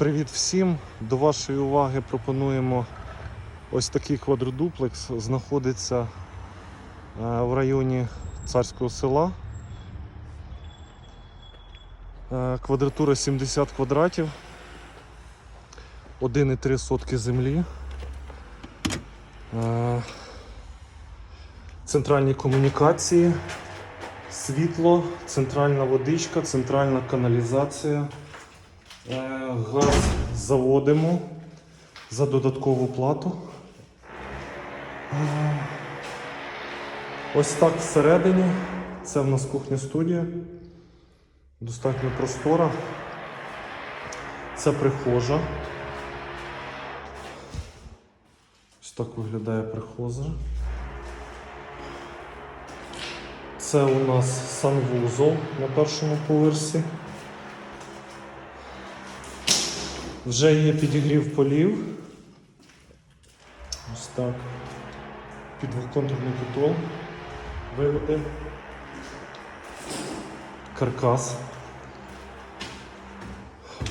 Привіт всім! До вашої уваги пропонуємо ось такий квадродуплекс. Знаходиться е, в районі царського села. Е, Квадратура 70 квадратів, 1,3 сотки землі. Е, Центральні комунікації, світло, центральна водичка, центральна каналізація. Е, Газ заводимо за додаткову плату. Е, Ось так всередині. Це в нас кухня студія. Достатньо простора. Це прихожа. Ось так виглядає прихожа. Це у нас санвузол на першому поверсі. Вже є підігрів полів. Ось так. Під двохконтурний котел. Виводи. Каркас.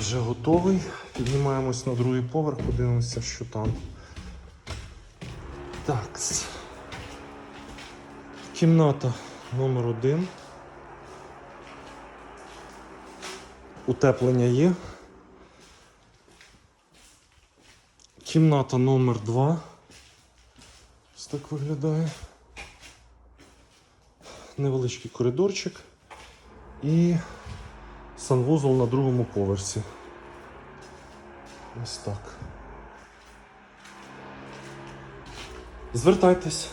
Вже готовий. Піднімаємось на другий поверх, подивимося, що там. Так. Кімната номер один. Утеплення є. Кімната номер 2 Ось так виглядає. Невеличкий коридорчик і санвузол на другому поверсі. Ось так. Звертайтесь.